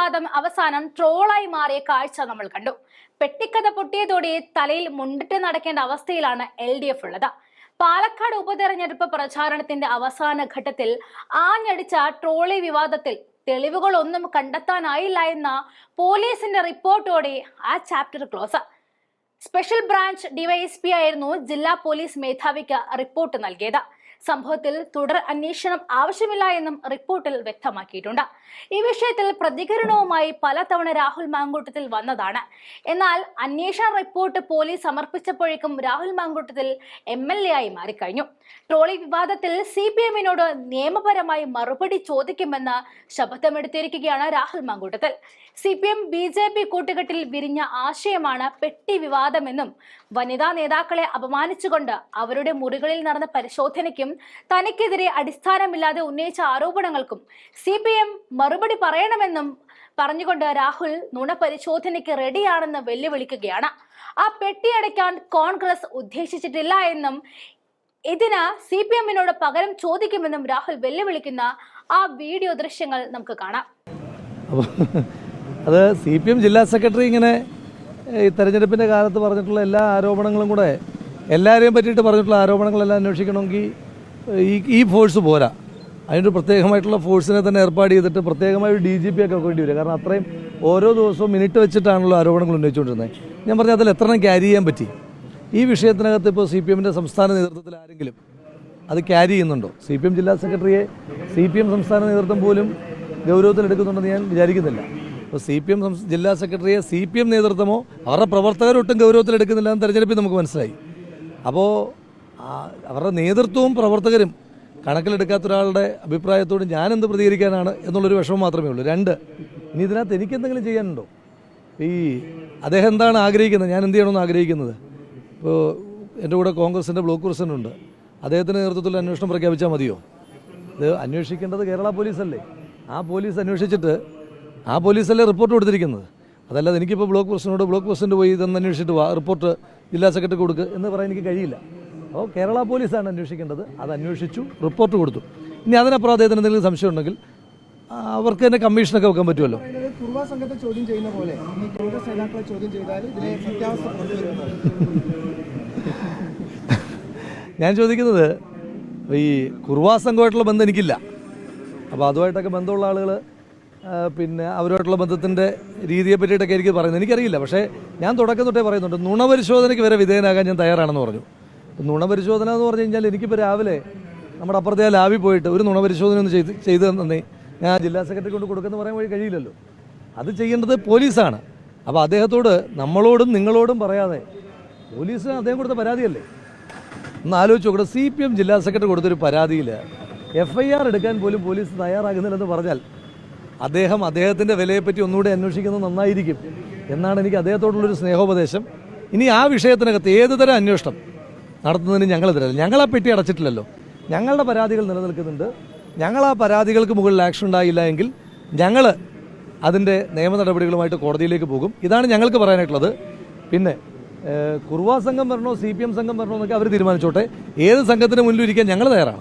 വിവാദം അവസാനം ട്രോളായി മാറിയ കാഴ്ച നമ്മൾ കണ്ടു. പെട്ടിക്കഥ പൊട്ടിയതോടെ തലയിൽ മുണ്ടിട്ട് നടക്കേണ്ട അവസ്ഥയിലാണ് എൽ ഡി എഫ് ഉള്ളത്. പാലക്കാട് ഉപതെരഞ്ഞെടുപ്പ് പ്രചാരണത്തിന്റെ അവസാന ഘട്ടത്തിൽ ആഞ്ഞടിച്ച ട്രോളി വിവാദത്തിൽ തെളിവുകളൊന്നും കണ്ടെത്താനായില്ല എന്ന പോലീസിന്റെ റിപ്പോർട്ടോടെ ആ chapter close. Special branch DYSP ആയിരുന്നു ജില്ലാ പോലീസ് മേധാവിക്ക് റിപ്പോർട്ട് നൽകിയത്. സംഭവത്തിൽ തുടർ അന്വേഷണം ആവശ്യമില്ല എന്നും റിപ്പോർട്ടിൽ വ്യക്തമാക്കിയിട്ടുണ്ട്. ഈ വിഷയത്തിൽ പ്രതികരണവുമായി പലതവണ രാഹുൽ മാങ്കൂട്ടത്തിൽ വന്നതാണ്. എന്നാൽ അന്വേഷണ report police സമർപ്പിച്ചപ്പോഴേക്കും Rahul Mamkootathil M L A ആയി മാറിക്കഴിഞ്ഞു. ട്രോളി വിവാദത്തിൽ സി പി എമ്മിനോട് നിയമപരമായി മറുപടി ചോദിക്കുമെന്ന് ശപഥമെടുത്തിരിക്കുകയാണ് Rahul Mamkootathil. C P M B J P കൂട്ടുകെട്ടിൽ വിരിഞ്ഞ ആശയമാണ് പെട്ടി വിവാദമെന്നും വനിതാ നേതാക്കളെ അപമാനിച്ചുകൊണ്ട് അവരുടെ മുറികളിൽ നടന്ന പരിശോധനയ്ക്കും തനിക്കെതിരെ അടിസ്ഥാനമില്ലാതെ ഉന്നയിച്ച ആരോപണങ്ങൾക്കും സി പി എം മറുപടി പറയണമെന്നും പറഞ്ഞുകൊണ്ട് രാഹുൽ നുണ പരിശോധനയ്ക്ക് റെഡിയാണെന്ന് വെല്ലുവിളിക്കുകയാണ്. ആ പെട്ടി അടയ്ക്കാൻ കോൺഗ്രസ് ഉദ്ദേശിച്ചിട്ടില്ല എന്നും ഇതിന് സി പി എമ്മിനോട് പകരം ചോദിക്കുമെന്നും രാഹുൽ വെല്ലുവിളിക്കുന്ന ആ വീഡിയോ ദൃശ്യങ്ങൾ നമുക്ക് കാണാം. അത് സി പി എം ജില്ലാ സെക്രട്ടറി ഇങ്ങനെ ഈ തെരഞ്ഞെടുപ്പിന്റെ കാലത്ത് പറഞ്ഞിട്ടുള്ള എല്ലാ ആരോപണങ്ങളും കൂടെ എല്ലാവരെയും പറ്റിയിട്ട് പറഞ്ഞിട്ടുള്ള ആരോപണങ്ങളെല്ലാം അന്വേഷിക്കണമെങ്കിൽ ഈ ഈ ഫോഴ്സ് പോരാ. അതിനൊരു പ്രത്യേകമായിട്ടുള്ള ഫോഴ്സിനെ തന്നെ ഏർപ്പാട് ചെയ്തിട്ട് പ്രത്യേകമായ ഒരു ഡി ജി പി ഒക്കെ വെക്കേണ്ടി വരും. കാരണം അത്രയും ഓരോ ദിവസവും മിനിറ്റ് വെച്ചിട്ടാണല്ലോ ആരോപണങ്ങൾ ഉന്നയിച്ചുകൊണ്ടിരുന്നത്. ഞാൻ പറഞ്ഞ അതിൽ എത്ര ക്യാരി ചെയ്യാൻ പറ്റി? ഈ വിഷയത്തിനകത്ത് ഇപ്പോൾ സി പി എമ്മിന്റെ സംസ്ഥാന നേതൃത്വത്തിൽ ആരെങ്കിലും അത് ക്യാരി ചെയ്യുന്നുണ്ടോ? സി പി എം ജില്ലാ സെക്രട്ടറിയെ സി പി എം സംസ്ഥാന നേതൃത്വം പോലും ഗൗരവത്തിൽ ഗൗരവത്തിലെടുക്കുന്നുണ്ടെന്ന് ഞാൻ വിചാരിക്കുന്നില്ല. അപ്പോൾ സി പി എം ജില്ലാ സെക്രട്ടറിയെ സി പി എം നേതൃത്വമോ അവരുടെ പ്രവർത്തകരൊട്ടും ഗൗരവത്തിലെടുക്കുന്നില്ല എന്ന് തെരഞ്ഞെടുപ്പിൽ നമുക്ക് മനസ്സിലായി. അപ്പോൾ അവരുടെ നേതൃത്വവും പ്രവർത്തകരും കണക്കിലെടുക്കാത്ത ഒരാളുടെ അഭിപ്രായത്തോട് ഞാൻ എന്ത് പ്രതികരിക്കാനാണ് എന്നുള്ളൊരു വിഷമം മാത്രമേ ഉള്ളൂ. രണ്ട് ഇനി ഇതിനകത്ത് എനിക്കെന്തെങ്കിലും ചെയ്യാനുണ്ടോ? ഈ അദ്ദേഹം എന്താണ് ആഗ്രഹിക്കുന്നത്? ഞാൻ എന്ത് ചെയ്യണമെന്ന് ആഗ്രഹിക്കുന്നത്? ഇപ്പോൾ എന്റെ കൂടെ കോൺഗ്രസിന്റെ ബ്ലോക്ക് പ്രസിഡന്റുണ്ട് അദ്ദേഹത്തിന്റെ നേതൃത്വത്തിൽ അന്വേഷണം പ്രഖ്യാപിച്ചാൽ മതിയോ? ഇത് അന്വേഷിക്കേണ്ടത് കേരള പോലീസല്ലേ? ആ പോലീസ് അന്വേഷിച്ചിട്ട് ആ പോലീസല്ലേ റിപ്പോർട്ട് കൊടുത്തിരിക്കുന്നത്? അതല്ലാതെ എനിക്കിപ്പോൾ ബ്ലോക്ക് പ്രസിഡന്റോട് ബ്ലോക്ക് പ്രസിഡന്റ് പോയി ഇതൊന്ന് അന്വേഷിച്ചിട്ട് വാ റിപ്പോർട്ട് ജില്ലാ സെക്രട്ടറി കൊടുക്കുക എന്ന് പറയാൻ എനിക്ക് കഴിയില്ല. അപ്പോൾ കേരള പോലീസാണ് അന്വേഷിക്കേണ്ടത്. അത് അന്വേഷിച്ചു റിപ്പോർട്ട് കൊടുത്തു. ഇനി അതിനപ്പുറം അദ്ദേഹത്തിന് എന്തെങ്കിലും സംശയം ഉണ്ടെങ്കിൽ അവർക്ക് തന്നെ കമ്മീഷനൊക്കെ വെക്കാൻ പറ്റുമല്ലോ. ചോദ്യം ചെയ്യുന്ന പോലെ ചോദ്യം ചെയ്താൽ ഞാൻ ചോദിക്കുന്നത് ഈ കുർവാ സംഘമായിട്ടുള്ള ബന്ധം എനിക്കില്ല. അപ്പോൾ അതുമായിട്ടൊക്കെ ബന്ധമുള്ള ആളുകൾ പിന്നെ അവരുമായിട്ടുള്ള ബന്ധത്തിന്റെ രീതിയെ പറ്റിയിട്ടൊക്കെ എനിക്ക് പറയുന്നത് എനിക്കറിയില്ല. പക്ഷേ ഞാൻ തുടക്കം തൊട്ടേ പറയുന്നുണ്ട് നുണപരിശോധനയ്ക്ക് വരെ വിധേയനാകാൻ ഞാൻ തയ്യാറാണെന്ന് പറഞ്ഞു. നുണപരിശോധന എന്ന് പറഞ്ഞു കഴിഞ്ഞാൽ എനിക്കിപ്പോൾ രാവിലെ നമ്മുടെ അപ്പുറത്തെ ആ ലാബിൽ പോയിട്ട് ഒരു നുണപരിശോധന ഒന്ന് ചെയ്ത് ചെയ്തു തന്നെ. ഞാൻ ജില്ലാ സെക്രട്ടറി കൊണ്ട് കൊടുക്കുന്ന പറയാൻ വഴി കഴിയില്ലല്ലോ. അത് ചെയ്യേണ്ടത് പോലീസാണ്. അപ്പോൾ അദ്ദേഹത്തോട് നമ്മളോടും നിങ്ങളോടും പറയാതെ പോലീസ് അദ്ദേഹം കൊടുത്ത പരാതിയല്ലേ? ഒന്ന് ആലോചിച്ച് നോക്കട്ടെ. സി പി എം ജില്ലാ സെക്രട്ടറി കൊടുത്തൊരു പരാതിയിൽ എഫ് ഐ ആർ എടുക്കാൻ പോലും പോലീസ് തയ്യാറാകുന്നില്ലെന്ന് പറഞ്ഞാൽ അദ്ദേഹം അദ്ദേഹത്തിന്റെ വിലയെപ്പറ്റി ഒന്നുകൂടെ അന്വേഷിക്കുന്നത് നന്നായിരിക്കും എന്നാണ് എനിക്ക് അദ്ദേഹത്തോടുള്ളൊരു സ്നേഹോപദേശം. ഇനി ആ വിഷയത്തിനകത്ത് ഏത് തരം അന്വേഷണം? നടത്തുന്നതിന് ഞങ്ങൾ തരില്ല ഞങ്ങൾ ആ പെട്ടി അടച്ചിട്ടില്ലല്ലോ. ഞങ്ങളുടെ പരാതികൾ നിലനിൽക്കുന്നുണ്ട്. ഞങ്ങൾ ആ പരാതികൾക്ക് മുകളിൽ ആക്ഷൻ ഉണ്ടായില്ല എങ്കിൽ ഞങ്ങൾ അതിന്റെ നിയമ നടപടികളുമായിട്ട് കോടതിയിലേക്ക് പോകും. ഇതാണ് ഞങ്ങൾക്ക് പറയാനായിട്ടുള്ളത്. പിന്നെ കുർവാ സംഘം വരണോ സി പി എം സംഘം വരണോ എന്നൊക്കെ അവർ തീരുമാനിച്ചോട്ടെ. ഏത് സംഘത്തിന് മുന്നിലിരിക്കാൻ ഞങ്ങൾ തയ്യാറാണ്.